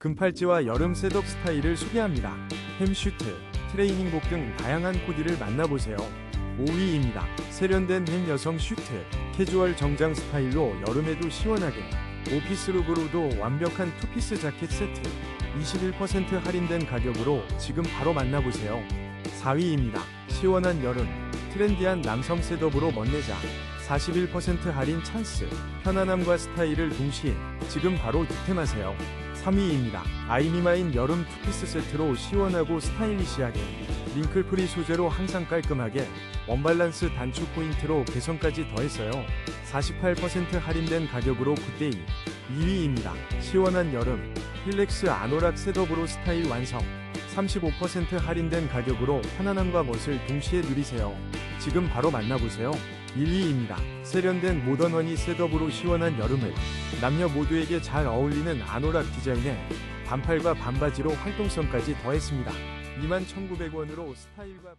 금팔찌와 여름 셋업 스타일을 소개합니다. 햄슈트, 트레이닝복 등 다양한 코디를 만나보세요. 5위입니다. 세련된 햄 여성 슈트, 캐주얼 정장 스타일로 여름에도 시원하게, 오피스룩으로도 완벽한 투피스 자켓 세트, 21% 할인된 가격으로 지금 바로 만나보세요. 4위입니다. 시원한 여름, 트렌디한 남성 셋업으로 멋내자, 41% 할인 찬스, 편안함과 스타일을 동시에 지금 바로 득템하세요. 3위입니다. 아이미마인 여름 투피스 세트로 시원하고 스타일리시하게 링클프리 소재로 항상 깔끔하게 원발란스 단추 포인트로 개성까지 더했어요. 48% 할인된 가격으로 굿데이 2위입니다. 시원한 여름 힐렉스 아노락 셋업으로 스타일 완성 35% 할인된 가격으로 편안함과 멋을 동시에 누리세요. 지금 바로 만나보세요. 1위입니다. 세련된 모던 허니 셋업으로 시원한 여름을 남녀 모두에게 잘 어울리는 아노락 디자인에 반팔과 반바지로 활동성까지 더했습니다. 21,900원으로 스타일과